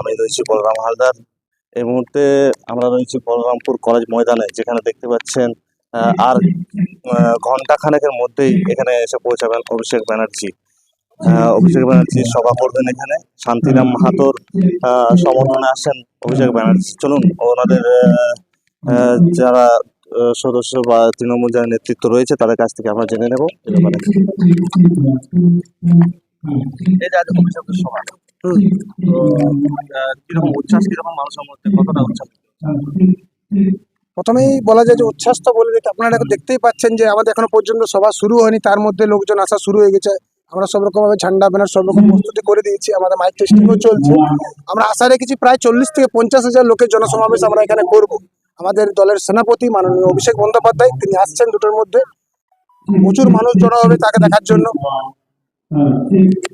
আমি রয়েছি বলরাম হালদার। এই মুহূর্তে আমরা রয়েছি বলরামপুর কলেজ ময়দানে, যেখানে দেখতে পাচ্ছেন আর ঘণ্টা খানেকের মধ্যেই এখানে এসে পৌঁছাবেন অভিষেক ব্যানার্জি। অভিষেক ব্যানার্জি সভা করবেন এখানে। শান্তিরাম মাহাতোর সমর্থনে আসেন অভিষেক ব্যানার্জি। চলুন, ওনাদের যারা সদস্য বা তৃণমূল যারা নেতৃত্ব রয়েছে, তাদের কাছ থেকে আমরা জেনে নেব। এই যে অভিষেকের সভা। তো কীরকম উচ্ছ্বাস কীরকম মানুষের মধ্যে কতটা উচ্ছ্বাস? প্রথমেই বলা যায় যে উচ্ছ্বাস তো বলে দেখে আপনারা দেখতেই পাচ্ছেন যে আমাদের এখনও পর্যন্ত সভা শুরু হয়নি। তার মধ্যে লোকজন আসা শুরু হয়ে গেছে। আমরা সব রকম ভাবে ঝান্ডা ব্যানার সব রকম প্রস্তুতি করে দিয়েছি। আমাদের মাইক টেস্টিংও চলছে। আমরা আশা রেখেছি প্রায় চল্লিশ থেকে পঞ্চাশ হাজার লোকের জনসমাবেশ আমরা এখানে করব। আমাদের দলের সেনাপতি মাননীয় অভিষেক বন্দ্যোপাধ্যায় তিনি আসছেন দুটোর মধ্যে। প্রচুর মানুষ জড়ো হবে তাকে দেখার জন্য।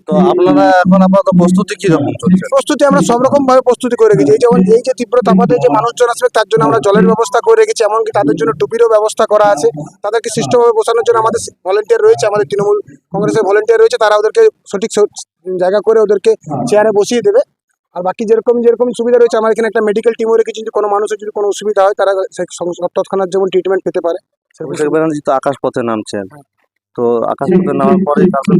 তো আপনারা এখন আপাতত প্রস্তুতি কীরকম চলছে? প্রস্তুতি আমরা সব রকম ভাবে প্রস্তুতি করে রেখেছি। এই যেমন এই যে তীব্র তাপাতে যে মানুষজন আসবে তার জন্য আমরা জলের ব্যবস্থা করে রেখেছি এমনকি তাদের জন্য টুপিরও ব্যবস্থা করা আছে। তাদেরকে সুষ্ঠুভাবে বসানোর জন্য আমাদের ভলেন্টিয়ার রয়েছে আমাদের তৃণমূল কংগ্রেসের ভলেন্টিয়ার রয়েছে তারা ওদেরকে সঠিক জায়গা করে ওদেরকে চেয়ারে বসিয়ে দেবে। আর বাকি যেরকম যেরকম সুবিধা রয়েছে আমার এখানে একটা মেডিকেল টিমও রেখেছি যদি কোনো মানুষের যদি কোনো অসুবিধা হয় তারা তৎক্ষণাৎ যেমন ট্রিটমেন্ট পেতে পারে সেরকম তো আকাশ পথে নামছেন তো আকাশ পথে নামার পরে তারপরে?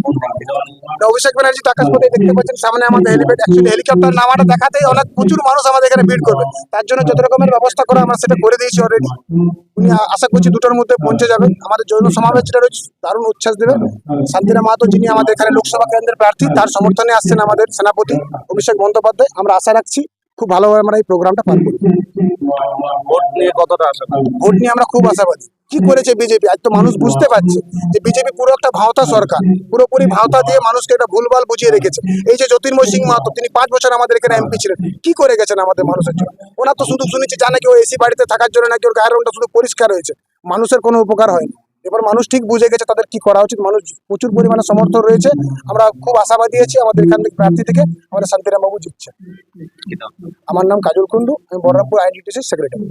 অভিষেক ব্যানার্জি তো আকাশপথে দেখতে পাচ্ছেন সামনে আমাদের হেলিপ্যাড অ্যাকচুয়ালি হেলিকপ্টার নামাটা দেখাতেই অনেক প্রচুর মানুষ আমাদের এখানে ভিড় করবে। তার জন্য যত রকমের ব্যবস্থা করা আমরা সেটা করে দিয়েছি অলরেডি উনি আশা করছি দুটোর মধ্যে পৌঁছে যাবেন। আমাদের জৈন সমাবেশ যেটা রয়েছে দারুণ উচ্ছ্বাস দেবে। শান্তিরাম মাহাতো যিনি আমাদের এখানে লোকসভা কেন্দ্রের প্রার্থী তার সমর্থনে আসছেন আমাদের সেনাপতি অভিষেক বন্দ্যোপাধ্যায়। আমরা আশা রাখছি খুব ভালোভাবে আমরা এই প্রোগ্রামটা পার করব। ভোট নিয়ে কতটা আশা? ভোট নিয়ে আমরা খুব আশাবাদী। কি করেছে বিজেপি? আজ তো মানুষ বুঝতে পারছে যে বিজেপি পুরো একটা ভাওতা সরকার। পুরোপুরি ভাওতা দিয়ে মানুষকে একটা ভুলভাল বুঝিয়ে রেখেছে। এই যে জ্যোতির্ময় সিং মাহাতো তিনি পাঁচ বছর আমাদের এখানে এমপি ছিলেন। কি করে গেছেন আমাদের মানুষের জন্য? ওনার তো শুধু শুনেছি জানে কি ও এসি বাড়িতে থাকার জন্য নাকি ওর গায়ের রংটা শুধু পরিষ্কার হয়েছে। মানুষের কোনো উপকার হয়নি। এবার মানুষ ঠিক বুঝে গেছে তাদের কি করা উচিত। মানুষ প্রচুর পরিমাণে সমর্থন রয়েছে। আমরা খুব আশাবাদী আছি আমাদের এখান থেকে প্রার্থী থেকে। আমাদের শান্তিরাম বাবু জিতছে। আমার নাম কাজল কুন্ডু আমি বহরমপুর আইনডিটিসির সেক্রেটারি।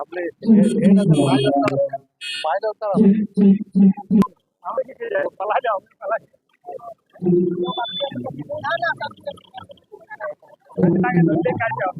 आपले बाहेर होता चला जाओ चला जाओ